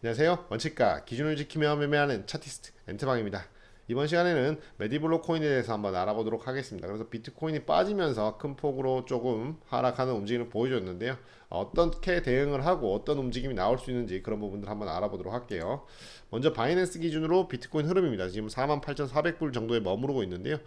안녕하세요. 원칙가 기준을 지키며 매매하는 차티스트 엔트방입니다. 이번 시간에는 메디블록 코인에 대해서 한번 알아보도록 하겠습니다. 그래서 비트코인이 빠지면서 큰 폭으로 조금 하락하는 움직임을 보여줬는데요. 어떻게 대응을 하고 어떤 움직임이 나올 수 있는지 그런 부분들 한번 알아보도록 할게요. 먼저 바이낸스 기준으로 비트코인 흐름입니다. 지금 48,400불 정도에 머무르고 있는데요.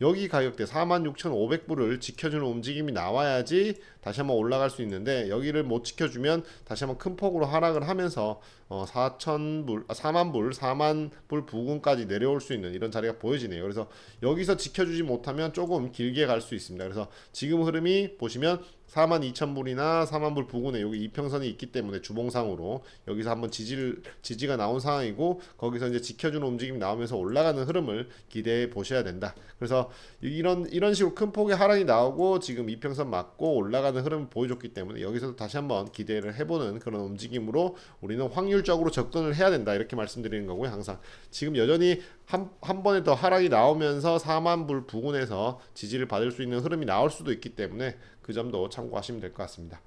여기 가격대 46,500불을 지켜주는 움직임이 나와야지 다시 한번 올라갈 수 있는데 여기를 못 지켜주면 다시 한번 큰 폭으로 하락을 하면서 어 4,000불, 아, 4만 불, 4만 불 부근까지 내려올 수 있는 이런 자리가 보여지네요. 그래서 여기서 지켜주지 못하면 조금 길게 갈 수 있습니다. 그래서 지금 흐름이 보시면 4만 2천 불이나 4만 불 부근에 여기 이평선이 있기 때문에 주봉상으로 여기서 한번 지지를 지지가 나온 상황이고 거기서 이제 지켜주는 움직임이 나오면서 올라가는 흐름을 기대해 보셔야 된다. 그래서 이런 이런 식으로 큰 폭의 하락이 나오고 지금 이평선 맞고 올라가는 흐름을 보여줬기 때문에 여기서도 다시 한번 기대를 해보는 그런 움직임으로 우리는 확률적으로 접근을 해야 된다 이렇게 말씀드리는 거고요. 항상 지금 여전히 한, 한 번에 더 하락이 나오면서 4만 불 부근에서 지지를 받을 수 있는 흐름이 나올 수도 있기 때문에 그 점도 참고하시면 될 것 같습니다.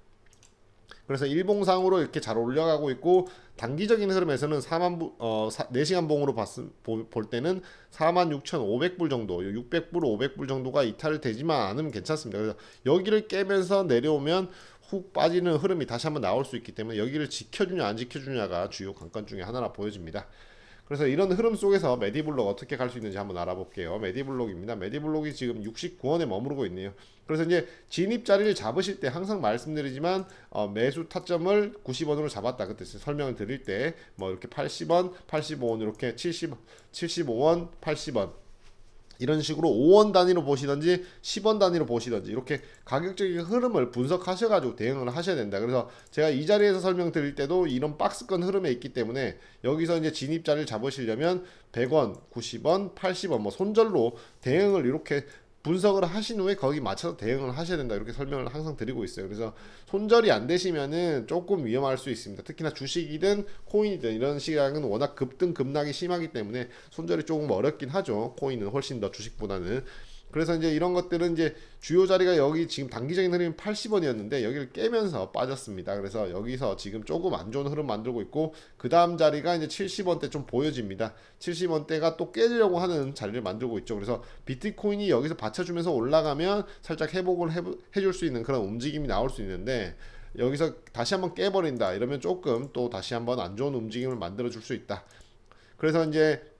그래서 일봉상으로 이렇게 잘 올라가고 있고 단기적인 흐름에서는 4만 부, 어 4시간 봉으로 봤을 볼 때는 46,500불 정도, 600불, 500불 정도가 이탈되지만 않으면 괜찮습니다. 그래서 여기를 깨면서 내려오면 훅 빠지는 흐름이 다시 한번 나올 수 있기 때문에 여기를 지켜주냐 안 지켜주냐가 주요 관건 중에 하나라 보여집니다. 그래서 이런 흐름 속에서 메디블록 어떻게 갈 수 있는지 한번 알아볼게요. 메디블록입니다. 메디블록이 지금 69원에 머무르고 있네요. 그래서 이제 진입 자리를 잡으실 때 항상 말씀드리지만 어, 매수 타점을 90원으로 잡았다. 그때 설명을 드릴 때 뭐 이렇게 80원, 85원 이렇게 70, 75원, 80원 이런 식으로 5원 단위로 보시든지 10원 단위로 보시든지 이렇게 가격적인 흐름을 분석하셔가지고 대응을 하셔야 된다. 그래서 제가 이 자리에서 설명드릴 때도 이런 박스권 흐름에 있기 때문에 여기서 이제 진입자를 잡으시려면 100원, 90원, 80원 뭐 손절로 대응을 이렇게 분석을 하신 후에 거기 맞춰서 대응을 하셔야 된다 이렇게 설명을 항상 드리고 있어요. 그래서 손절이 안 되시면은 조금 위험할 수 있습니다. 특히나 주식이든 코인이든 이런 시장은 워낙 급등 급락이 심하기 때문에 손절이 조금 어렵긴 하죠. 코인은 훨씬 더 주식보다는 그래서 이제 이런 것들은 이제 주요 자리가 여기 지금 단기적인 흐름이 80원이었는데 여기를 깨면서 빠졌습니다. 그래서 여기서 지금 조금 안 좋은 흐름 만들고 있고 그 다음 자리가 이제 70원대 좀 보여집니다. 70원대가 또 깨려고 하는 자리를 만들고 있죠. 그래서 비트코인이 여기서 받쳐주면서 올라가면 살짝 회복을 해, 해줄 수 있는 그런 움직임이 나올 수 있는데 여기서 다시 한번 깨버린다 이러면 조금 또 다시 한번 안 좋은 움직임을 만들어 줄 수 있다. 그래서 이제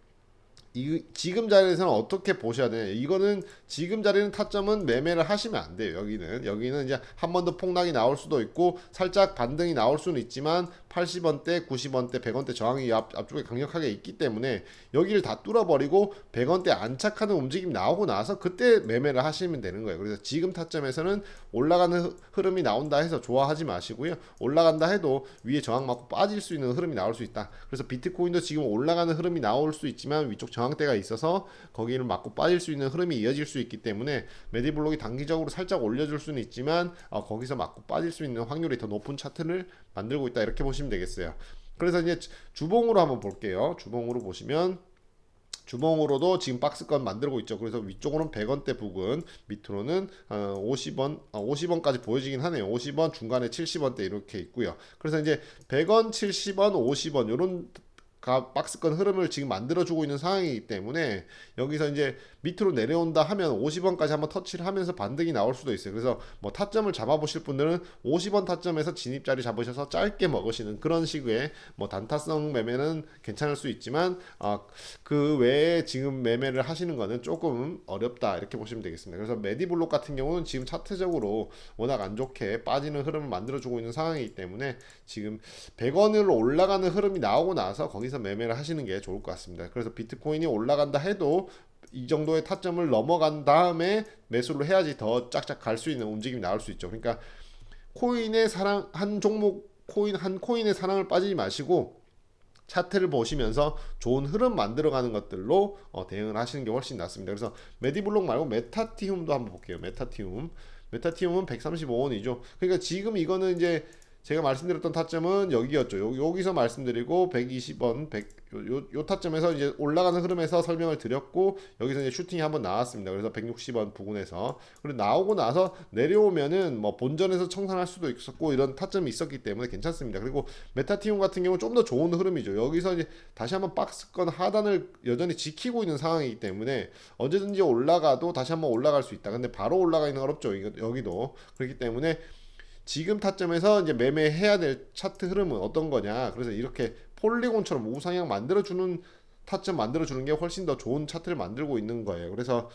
이 지금 자리에서는 어떻게 보셔야 되냐. 이거는 지금 자리는 타점은 매매를 하시면 안 돼요 여기는. 여기는 이제 한 번 더 폭락이 나올 수도 있고 살짝 반등이 나올 수는 있지만 80원대 90원대 100원대 저항이 앞, 앞쪽에 강력하게 있기 때문에 여기를 다 뚫어버리고 100원대 안착하는 움직임이 나오고 나서 그때 매매를 하시면 되는 거예요. 그래서 지금 타점에서는 올라가는 흐름이 나온다 해서 좋아하지 마시고요. 올라간다 해도 위에 저항 맞고 빠질 수 있는 흐름이 나올 수 있다. 그래서 비트코인도 지금 올라가는 흐름이 나올 수 있지만 위쪽 저항 대가 있어서 거기를 맞고 빠질 수 있는 흐름이 이어질 수 있기 때문에 메디블록이 단기적으로 살짝 올려줄 수는 있지만 어, 거기서 맞고 빠질 수 있는 확률이 더 높은 차트를 만들고 있다 이렇게 보시면 되겠어요. 그래서 이제 주봉으로 한번 볼게요. 주봉으로 보시면 주봉으로도 지금 박스권 만들고 있죠. 그래서 위쪽으로는 100원대 부근, 밑으로는 50원, 어, 50원까지 아, 보여지긴 하네요. 50원, 중간에 70원대 이렇게 있고요. 그래서 이제 100원, 70원, 50원 이런 박스권 흐름을 지금 만들어주고 있는 상황이기 때문에 여기서 이제 밑으로 내려온다 하면 50원까지 한번 터치를 하면서 반등이 나올 수도 있어요. 그래서 뭐 타점을 잡아보실 분들은 50원 타점에서 진입자리 잡으셔서 짧게 먹으시는 그런 식의 뭐 단타성 매매는 괜찮을 수 있지만 어, 그 외에 지금 매매를 하시는 거는 조금 어렵다 이렇게 보시면 되겠습니다. 그래서 메디블록 같은 경우는 지금 차트적으로 워낙 안 좋게 빠지는 흐름을 만들어주고 있는 상황이기 때문에 지금 100원으로 올라가는 흐름이 나오고 나서 거기서 매매를 하시는 게 좋을 것 같습니다. 그래서 비트코인이 올라간다 해도 이 정도의 타점을 넘어간 다음에 매수를 해야지 더 짝짝 갈 수 있는 움직임이 나올 수 있죠. 그러니까 코인의 사랑 한 종목 코인 한 코인의 사랑을 빠지지 마시고 차트를 보시면서 좋은 흐름 만들어가는 것들로 어, 대응을 하시는 게 훨씬 낫습니다. 그래서 메디블록 말고 메타티움도 한번 볼게요. 메타티움. 메타티움은 135원이죠. 그러니까 지금 이거는 이제 제가 말씀드렸던 타점은 여기였죠. 요, 여기서 말씀드리고 120원, 100, 요, 요, 요 타점에서 이제 올라가는 흐름에서 설명을 드렸고 여기서 이제 슈팅이 한번 나왔습니다. 그래서 160원 부근에서 그리고 나오고 나서 내려오면은 뭐 본전에서 청산할 수도 있었고 이런 타점이 있었기 때문에 괜찮습니다. 그리고 메타티움 같은 경우 좀 더 좋은 흐름이죠. 여기서 이제 다시 한번 박스권 하단을 여전히 지키고 있는 상황이기 때문에 언제든지 올라가도 다시 한번 올라갈 수 있다. 근데 바로 올라가 있는. 이거- 여기도 그렇기 때문에 지금 타점에서 이제 매매해야 될 차트 흐름은 어떤 거냐. 그래서 이렇게 폴리곤처럼 우상향 만들어주는 타점 만들어주는 게 훨씬 더 좋은 차트를 만들고 있는 거예요. 그래서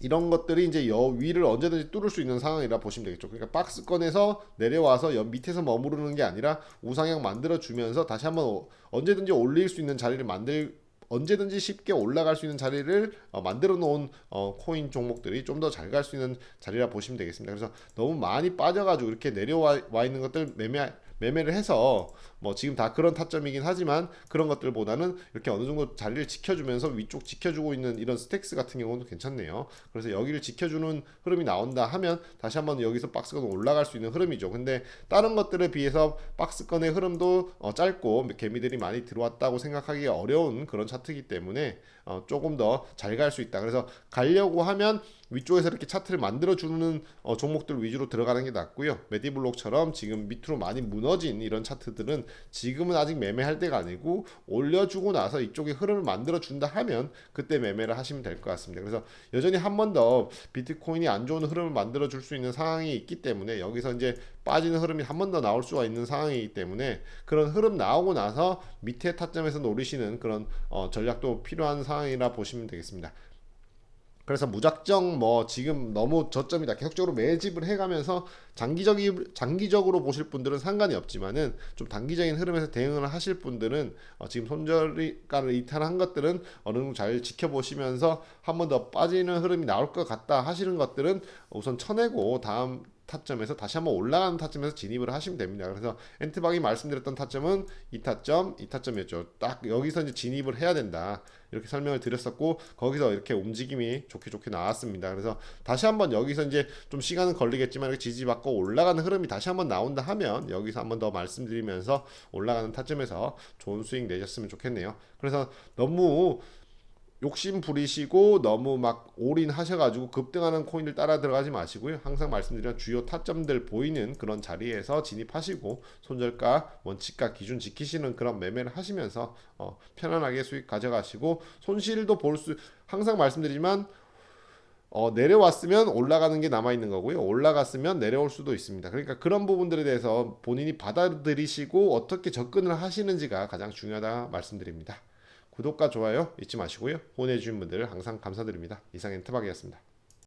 이런 것들이 이제 여 위를 언제든지 뚫을 수 있는 상황이라 보시면 되겠죠. 그러니까 박스권에서 내려와서 연 밑에서 머무르는 게 아니라 우상향 만들어 주면서 다시 한번 어- 언제든지 올릴 수 있는 자리를 만들 언제든지 쉽게 올라갈 수 있는 자리를 어, 만들어 놓은 어, 코인 종목들이 좀 더 잘 갈 수 있는 자리라 보시면 되겠습니다. 그래서 너무 많이 빠져가지고 이렇게 내려와 와 있는 것들 매매 매매를 해서 뭐 지금 다 그런 타점이긴 하지만 그런 것들보다는 이렇게 어느 정도 자리를 지켜주면서 위쪽 지켜주고 있는 이런 스택스 같은 경우는 괜찮네요. 그래서 여기를 지켜주는 흐름이 나온다 하면 다시 한번 여기서 박스권 올라갈 수 있는 흐름이죠. 근데 다른 것들에 비해서 박스권의 흐름도 어, 짧고 개미들이 많이 들어왔다고 생각하기 어려운 그런 차트이기 때문에 어, 조금 더 잘 갈 수 있다. 그래서 가려고 하면 위쪽에서 이렇게 차트를 만들어 주는 어, 종목들 위주로 들어가는 게 낫고요. 메디블록처럼 지금 밑으로 많이 무너진 이런 차트들은 지금은 아직 매매할 때가 아니고 올려주고 나서 이쪽에 흐름을 만들어 준다 하면 그때 매매를 하시면 될 것 같습니다. 그래서 여전히 한 번 더 비트코인이 안 좋은 흐름을 만들어 줄 수 있는 상황이 있기 때문에 여기서 이제 빠지는 흐름이 한 번 더 나올 수가 있는 상황이기 때문에 그런 흐름 나오고 나서 밑에 타점에서 노리시는 그런 어, 전략도 필요한 상황이라 보시면 되겠습니다. 그래서 무작정 뭐 지금 너무 저점이다 계속적으로 매집을 해가면서 장기적이 장기적으로 보실 분들은 상관이 없지만은 좀 단기적인 흐름에서 대응을 하실 분들은 어 지금 손절가를 이탈한 것들은 어느 정도 잘 지켜보시면서 한 번 더 빠지는 흐름이 나올 것 같다 하시는 것들은 우선 쳐내고 다음 타점에서 다시 한번 올라가는 타점에서 진입을 하시면 됩니다. 그래서 엔트박이 말씀드렸던 타점은 이 타점, 이 타점이었죠. 딱 여기서 이제 진입을 해야 된다. 이렇게 설명을 드렸었고 거기서 이렇게 움직임이 좋게 좋게 나왔습니다. 그래서 다시 한번 여기서 이제 좀 시간은 걸리겠지만 이렇게 지지받고 올라가는 흐름이 다시 한번 나온다 하면 여기서 한번 더 말씀드리면서 올라가는 타점에서 좋은 수익 내셨으면 좋겠네요. 그래서 너무 욕심 부리시고 너무 막 올인 하셔가지고 급등하는 코인들 따라 들어가지 마시고요. 항상 말씀드린 주요 타점들 보이는 그런 자리에서 진입하시고 손절가, 원칙가 기준 지키시는 그런 매매를 하시면서 어, 편안하게 수익 가져가시고 손실도 볼 수 항상 말씀드리지만 어, 내려왔으면 올라가는 게 남아 있는 거고요. 올라갔으면 내려올 수도 있습니다. 그러니까 그런 부분들에 대해서 본인이 받아들이시고 어떻게 접근을 하시는지가 가장 중요하다 말씀드립니다. 구독과 좋아요 잊지 마시고요. 후원해 주신 분들 항상 감사드립니다. 이상 엔트박이었습니다.